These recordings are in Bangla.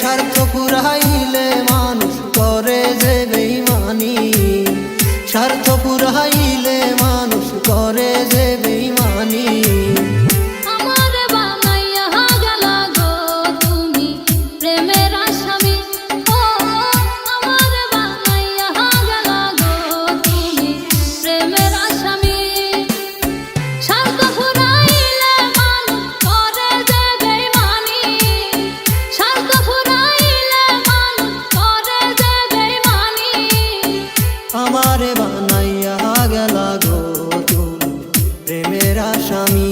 স্বার্থ পুরাইলে মানুষ করে যে বেইমানি। স্বার্থ পুরাইলে মানুষ করে যে বেইমানি। caminho.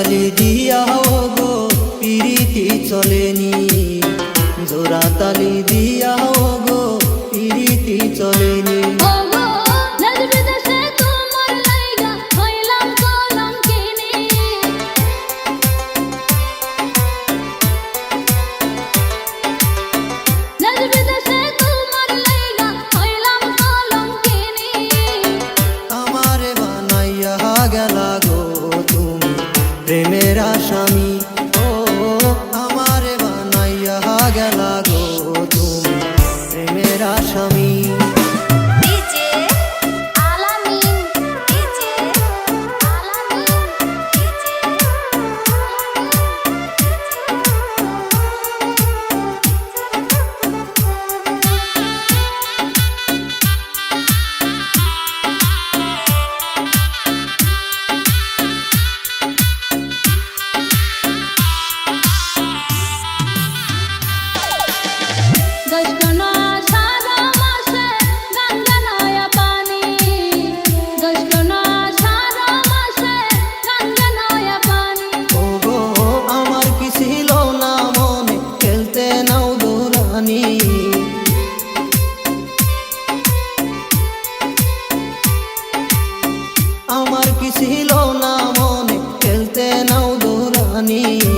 তালি দিয়া গো পিরিতি চলেনি জোরা তালি দিয়া need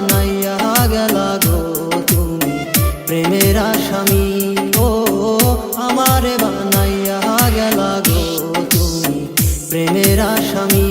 প্রেমের আসামি ও আমারে বানাইয়া গেলা গো তুমি। প্রেমের আসামি